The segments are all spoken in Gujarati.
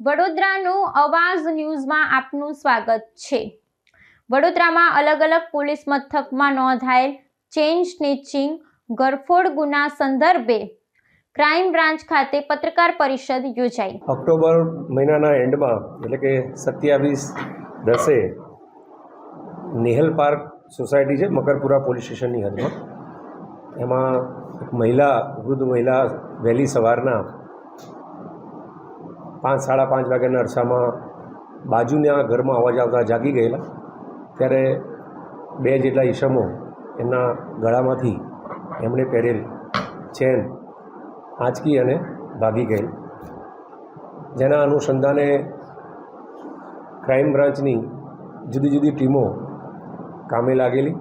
વડોદરાનું અવાજ ન્યૂઝમાં આપનું સ્વાગત છે. વડોદરામાં અલગ અલગ પોલીસ મથકમાં નોંધાયેલ ચેઇન સ્નેચિંગ ગરફોડ ગુના સંદર્ભે ક્રાઇમ બ્રાન્ચ ખાતે પત્રકાર પરિષદ યોજાઈ. ઓક્ટોબર મહિનાના એન્ડમાં, એટલે કે સત્યાવીસ દસે, નેહલ પાર્ક સોસાયટી છે, મકરપુરા પોલીસ સ્ટેશનની હદમાં. એમાં એક મહિલા, વૃદ્ધ મહિલા વહેલી સવારના પાંચ, સાડા પાંચ વાગ્યાના અરસામાં બાજુના ઘરમાં અવાજ આવતા જાગી ગયેલા. ત્યારે બે જેટલા ઈસમો એમના ગળામાંથી એમણે પહેરેલ ચેન આંચકી અને ભાગી ગયેલ. જેના અનુસંધાને ક્રાઇમ બ્રાન્ચની જુદી જુદી ટીમો કામે લાગેલી.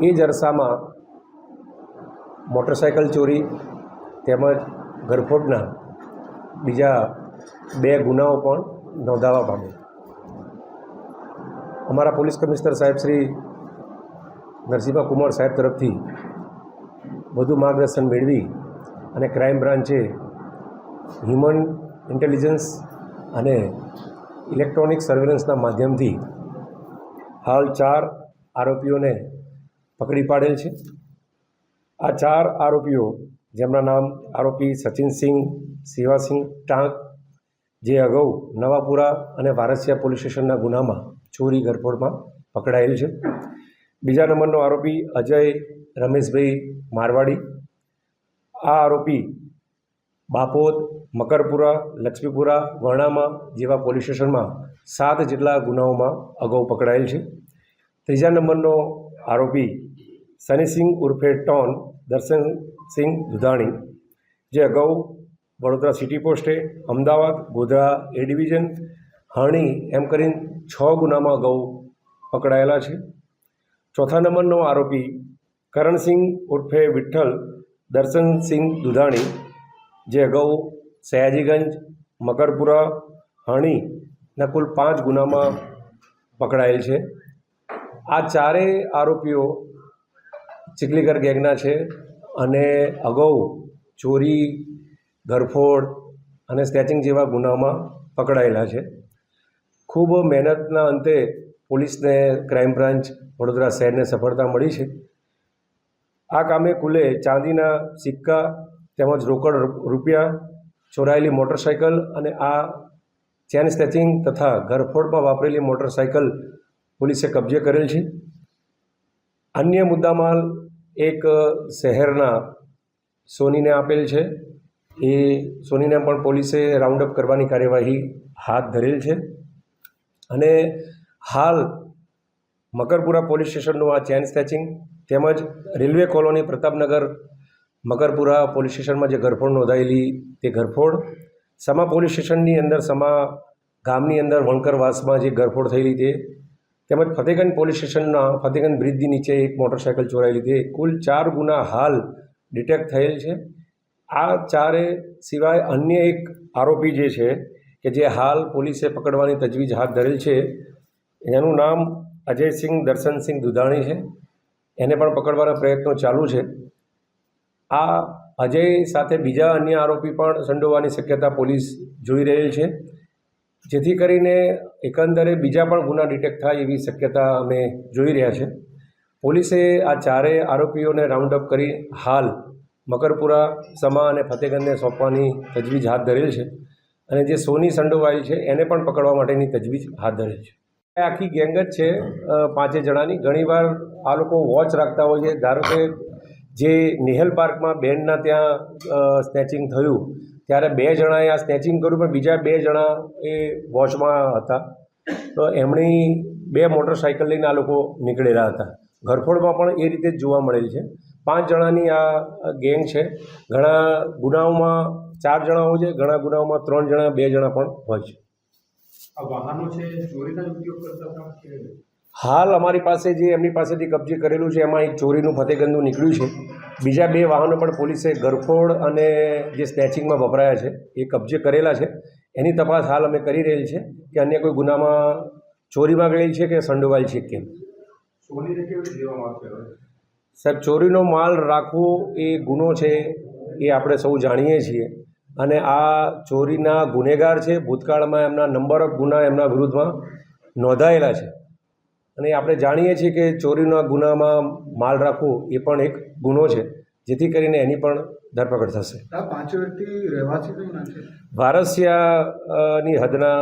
એ જ અરસામાં મોટરસાયકલ ચોરી તેમજ ઘરફોડના બીજા બે ગુનાઓ પણ નોંધાવા પામ્યા. અમારા પોલીસ કમિશનર સાહેબ શ્રી નરસિંહા કુમાર સાહેબ તરફથી વધુ માર્ગદર્શન મેળવી અને ક્રાઇમ બ્રાન્ચે હ્યુમન ઇન્ટેલિજન્સ અને ઇલેક્ટ્રોનિક સર્વેલન્સના માધ્યમથી હાલ ચાર આરોપીઓને પકડી પાડેલ છે. આ ચાર આરોપીઓ જેમના નામ આરોપી સચિનસિંહ શિવાસિંહ ટાંક, જે અગાઉ નવાપુરા અને વારસિયા પોલીસ સ્ટેશનના ગુનામાં ચોરી ગરફોડમાં પકડાયેલ છે. બીજા નંબરનો આરોપી અજય રમેશભાઈ મારવાડી. આ આરોપી બાપોદ, મકરપુરા, લક્ષ્મીપુરા, વર્ણામાં જેવા પોલીસ સ્ટેશનમાં સાત જેટલા ગુનાઓમાં અગાઉ પકડાયેલ છે. ત્રીજા નંબરનો આરોપી સનીસિંહ ઉર્ફે ટોન દર્શનસિંહ દુધાણી, જે અગાઉ વડોદરા સિટી પોસ્ટે, અમદાવાદ, ગોધરા એ ડિવિઝન, હણી એમ કરીને છ ગુનામાં અગાઉ પકડાયેલા છે. ચોથા નંબરનો આરોપી કરણસિંહ ઉર્ફે વિઠ્ઠલ દર્શનસિંહ દુધાણી, જે અગાઉ સયાજીગંજ, મકરપુરા, હણીના કુલ પાંચ ગુનામાં પકડાયેલ છે. આ ચારેય આરોપીઓ ચીખલીગર ગેંગના છે અને અગાઉ ચોરી, ઘરફોડ અને સ્નેચિંગ જેવા ગુનામાં પકડાયેલા છે. ખૂબ મહેનતના અંતે પોલીસને ક્રાઇમ બ્રાન્ચ વડોદરા શહેરને સફળતા મળી છે. આ કામે કુલે ચાંદીના સિક્કા તેમજ રોકડ રૂપિયા, ચોરાયેલી મોટરસાઇકલ અને આ ચેન સ્નેચિંગ તથા ઘરફોડમાં વાપરેલી મોટરસાઇકલ પોલીસે કબજે કરેલ છે. અન્ય મુદ્દામાલ એક શહેરના સોનીને આપેલ છે. એ સોનીને પણ પોલીસે રાઉન્ડ અપ કરવાની કાર્યવાહી હાથ ધરેલ છે. અને હાલ મકરપુરા પોલીસ સ્ટેશનનું આ ચેન સ્નેચિંગ તેમજ railway colony Pratapnagar Makarpura police સ્ટેશનમાં જે ઘરફોડ નોંધાયેલી તે ઘરફોડ, સમા પોલીસ સ્ટેશનની અંદર, સમા ગામની અંદર વણકરવાસમાં જે ઘરફોડ થયેલી તે તેમજ ફતેગંજ પોલીસ સ્ટેશનના ફતેગંજ બ્રિજની નીચે એક મોટરસાઇકલ ચોરાઈ લીધી. કુલ ચાર ગુના હાલ ડિટેક્ટ થયેલ છે. આ ચારે સિવાય અન્ય એક આરોપી જે છે, કે જે હાલ પોલીસે પકડવાની તજવીજ હાથ ધરેલ છે, એનું નામ અજયસિંહ દર્શનસિંહ દુધાણી છે. એને પણ પકડવાના પ્રયત્નો ચાલુ છે. આ અજય સાથે બીજા અન્ય આરોપી પણ સંડોવાની શક્યતા પોલીસ જોઈ રહેલ છે. જેથી કરીને એકંદરે બીજા પણ ગુના ડિટેક્ટ થાય એવી શક્યતા અમે જોઈ રહ્યા છે. પોલીસે આ ચારેય આરોપીઓને રાઉન્ડ અપ કરી હાલ મકરપુરા, સમા અને ફતેગંજને સોંપવાની તજવીજ હાથ ધરેલ છે અને જે સોની સંડોવાયેલ છે એને પણ પકડવા માટેની તજવીજ હાથ ધરેલ છે. આખી ગેંગ જ છે પાંચે જણાની. ઘણીવાર આ લોકો વોચ રાખતા હોય છે. ધારો કે જે નેહલ પાર્કમાં બેનના ત્યાં સ્નેચિંગ થયું ત્યારે બે જણાએ આ સ્નેચિંગ કર્યું પણ બીજા બે જણા એ વોચમાં હતા. તો એમણી બે મોટરસાઇકલ લઈને આ લોકો નીકળેલા હતા. ઘરફોડમાં પણ એ રીતે જ જોવા મળેલ છે. પાંચ જણાની આ ગેંગ છે. ઘણા ગુનાઓમાં ચાર જણા હોય છે ઘણા ગુનાઓમાં ત્રણ જણા બે જણા પણ હોય છે. આ વાહનો છે ચોરીના ઉપયોગ કરતા હાલ અમારી પાસે જે એમની પાસેથી કબજે કરેલું છે એમાં એક ચોરીનું ફતેગંદુ નીકળ્યું છે. બીજા બે વાહનો પણ પોલીસે ગરફોડ અને જે સ્નેચિંગમાં વપરાયા છે એ કબજે કરેલા છે. એની તપાસ હાલ અમે કરી રહેલ છે કે અન્ય કોઈ ગુનામાં ચોરીમાં ગયેલ છે કે સંડોવાયેલ છે કે કેમ? સાહેબ ચોરીનો માલ રાખવો એ ગુનો છે એ આપણે સૌ જાણીએ છીએ. અને આ ચોરીના ગુનેગાર છે ભૂતકાળમાં એમના નંબર ઓફ ગુના એમના વિરુદ્ધમાં નોંધાયેલા છે. અને આપણે જાણીએ છીએ કે ચોરીના ગુનામાં માલ રાખવો એ પણ એક ગુનો છે જેથી કરીને એની પણ ધરપકડ થશે. વારસિયાની હદના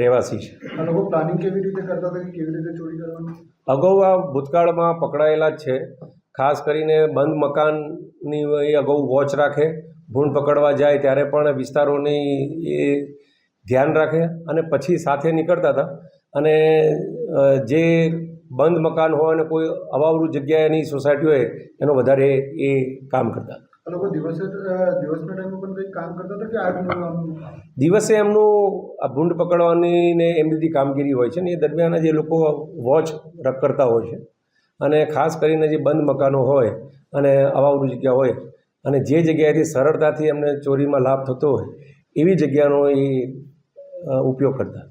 રહેવાસી છે. લોકો પ્લાનિંગ કેવી રીતે કરતા હતા કેવી રીતે ચોરી કરવાની? અગાઉ આ ભૂતકાળમાં પકડાયેલા જ છે. ખાસ કરીને બંધ મકાનની એ અગાઉ વોચ રાખે ભૂંડ પકડવા જાય ત્યારે પણ વિસ્તારોની એ ધ્યાન રાખે અને પછી સાથે નીકળતા હતા. અને જે બંધ મકાન હોય અને કોઈ અવાવરું જગ્યાએની સોસાયટી હોય એનો વધારે એ કામ કરતા. દિવસે એમનું આ ભૂંડ પકડવાની ને એમની બધી કામગીરી હોય છે ને એ દરમિયાન જે લોકો વોચ કરતા હોય છે. અને ખાસ કરીને જે બંધ મકાનો હોય અને અવાવરું જગ્યા હોય અને જે જગ્યાએથી સરળતાથી એમને ચોરીમાં લાભ થતો હોય એવી જગ્યાનો એ ઉપયોગ કરતા.